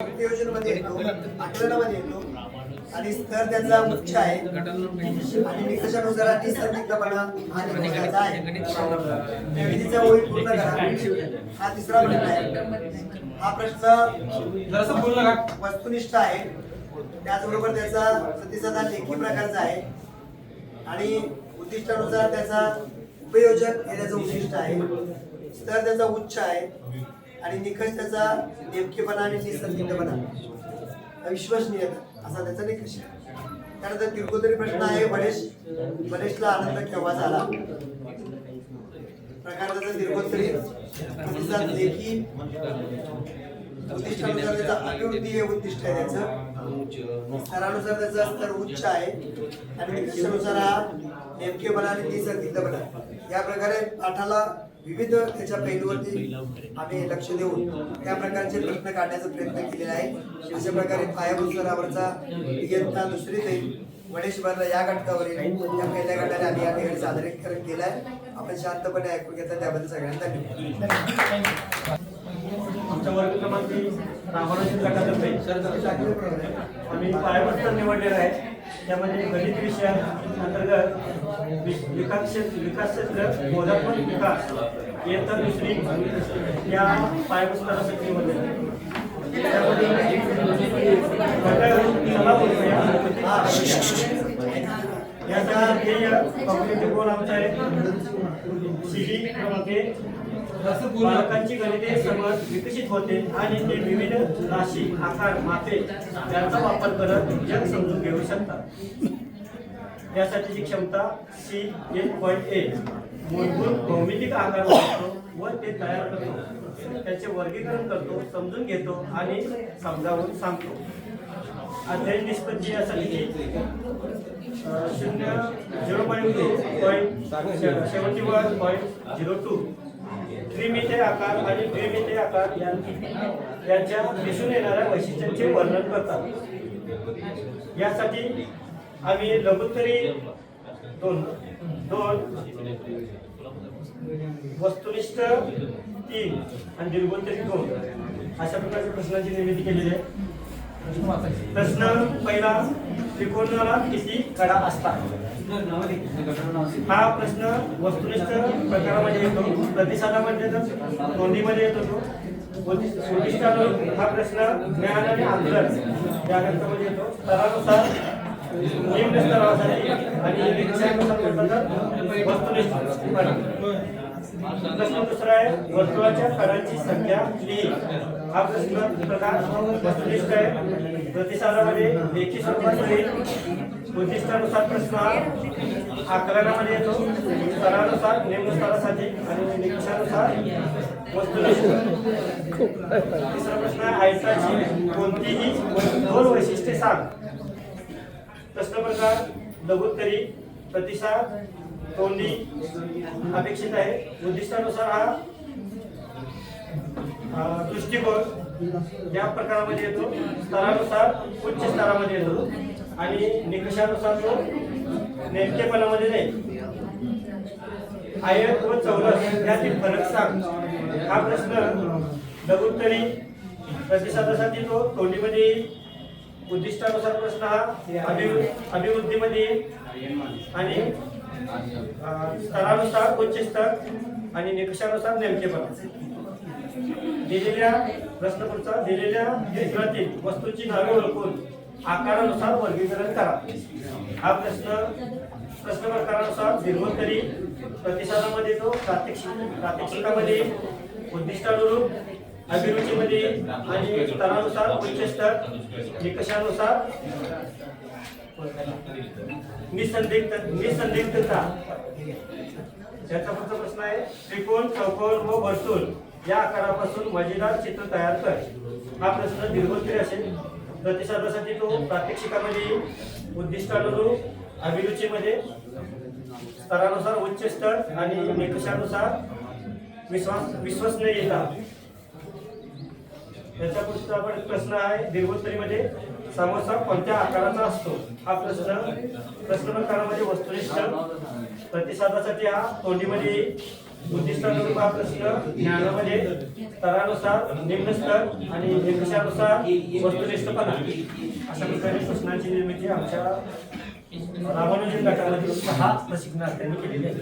योजनेमध्ये येतो आकलनामध्ये येतो. आणि स्तर त्याचा उच्च आहे. आणि निकषानुसार अटी संदिग्धपणा हा निकषाचा आहे. विधीचा ओळी पूर्ण करा हा तिसरा प्रश्न आहे. हा प्रश्न वस्तुनिष्ठ आहे. त्याचबरोबर त्याचा प्रतिसाद हा लेखी प्रकारचा आहे. आणि उद्दिष्टानुसार त्याचा उपयोजक हे त्याचं उद्दिष्ट आहे. स्तर त्याचा उच्च आहे. आणि निकष त्याचा नेमकेपणा आणि निसंदिग्धपणा विश्वसनीयता असा त्याचा निकष आहे. त्यानंतर तिरकोतरी प्रश्न आहे गणेश गणेशला आनंद केव्हा झाला? प्रकार त्याचा तिरकोतरी प्रतिसाद लेखी उद्दिष्टानुसार त्याचा अभिवृद्धी हे उद्दिष्ट आहे त्याचं. स्तरानुसार त्याचा स्तर उच्च आहे. आणि निकषानुसार हा नेमकेपणा आणि निसंदिग्धपणा या प्रकारे पाठाला विविध त्याच्या पैलूवरती आम्ही लक्ष देऊन त्या प्रकारचे प्रश्न काढण्याचा प्रयत्न केलेला आहे. अशा प्रकारे पायाभूत स्तरावरचा इयत्ता दुसरी ते गणेशभरला या घटकावरील या पहिल्या गटाने आम्ही या ठिकाणी सादरीकरण केलं आहे आपण शांतपणे ऐकून घेतलं त्याबद्दल सगळ्यांना धन्यवाद. आमच्या वर्ग क्रमांक रामानुजन गटातर्फे. आम्ही पायाभूत निवडलेला आहे. त्यामध्ये गणित विषय अंतर्गत विकास क्षेत्र विकास क्षेत्र बोधात्मक विकास इयत्ता दुसरी या पायाभूत निवडलेलं आहे. त्यामध्ये सभापती याचा ध्येय कॉम्पिटेटिव्ह गोल आमचा आहे सीडी क्रमांक एक बालकांची गणिते समज विकसित होते आणि ते विविध राशी आकार माते यांचा वापर करत जग समजून घेऊ शकतात. यासाठीची क्षमता सी एक पॉईंट ए. मूलभूत भौमितिक आकार वापरतो व ते तयार करतो. त्याचे वर्गीकरण करतो समजून घेतो आणि समजावून सांगतो. अध्ययन निष्पत्ती यासाठी शून्य zero point two point seventy one point zero two त्रिमितीय आकार आणि द्विमितीय आकार यांच्या दिसून येणाऱ्या वैशिष्ट्यांचे वर्णन करतात. यासाठी आम्ही लघुतरी दोन दोन वस्तुनिष्ठ तीन आणि दीर्घोत्तरी दोन अशा प्रकारच्या प्रश्नांची निर्मिती केलेली आहे. प्रश्न पहिला त्रिकोणाला किती कडा असतात? हा प्रश्न वस्तुनिष्ठ प्रकारामध्ये येतो प्रतिसादामध्ये तर नोंदीमध्ये येतो तो. हा प्रश्न ज्ञान आणि आंदोलन या ग्रंथामध्ये येतो. स्तरानुसार निम्न स्तरासाठी आणि वस्तुनिष्ठ. प्रश्न दुसरा आहे वर्तुळाच्या कडांची संख्या लिही हा प्रश्न प्रकार वस्तुनिष्ठ आहे. प्रतिसादामध्ये लेखी स्वरूपात येईल उद्दिष्टानुसार प्रश्न हा आकलनामध्ये येतो. स्तरानुसार निम्न स्तरासाठी आणि निकषानुसार वस्तुनिष्ठ. तिसरा प्रश्न आहे आयताची कोणतीही दोन वैशिष्ट्ये सांग. प्रश्न प्रकार लघुत्तरी प्रतिसाद तोंडी अपेक्षित आहे. उद्दिष्टानुसार हा दृष्टिकोन या प्रकारामध्ये येतो. स्तरानुसार उच्च स्तरामध्ये येतो. आणि निकषानुसार तो नेमकेपणामध्ये नाही. आयत व चौरस यातील फरक सांग. हा प्रश्न लघुत्तरी प्रतिसादासाठी तो तोंडीमध्ये येईल. उद्दिष्टानुसार प्रश्न हा अभिवृ अभिवृद्धीमध्ये येईल. आणि स्तरानुसार उच्च स्तर आणि निकषानुसार नेमकेपणा दिलेल्या प्रश्न पुढचा दिलेल्या चित्रातील वस्तूंची नावे ओळखून आकारानुसार वर्गीकरण करा. हा प्रश्न प्रश्न प्रकारानुसार दीर्घोत्तरी प्रतिसादामध्ये तो प्रात्यक्षिक प्रात्यक्षिकामध्ये उद्दिष्टानुरूप अभिरुचीमध्ये आणि स्तरानुसार उच्च स्तर निकषानुसार निसंदिग्ध निसंदिग्धता. त्याचा पुढचा प्रश्न आहे त्रिकोण चौकोन व वर्तुळ या आकारापासून मजेदार चित्र तयार कर. हा प्रश्न दीर्घोत्तरी असेल. प्रतिसादासाठी तो प्रात्यक्षिकामध्ये येईल. उद्दिष्टानुरूप अभिरुचीमध्ये स्तरानुसार उच्च स्तर आणि निकषानुसार विश्वास विश्वसनीयता. त्याचा पुढचा आपण प्रश्न आहे दीर्घोत्तरीमध्ये समोसा कोणत्या आकाराचा असतो? हा प्रश्न प्रश्न प्रकारामध्ये वस्तुनिष्ठ प्रतिसादासाठी हा तोंडीमध्ये उद्दिष्टानुरूप हा प्रश्न ज्ञानामध्ये स्तरानुसार निम्न स्तर आणि निकषानुसार वस्तुनिष्ठपणा. अशा प्रकारे प्रश्नांची निर्मिती आमच्या रामानुजन गटामधील सहा प्रशिक्षणार्थ्यांनी केलेली आहे.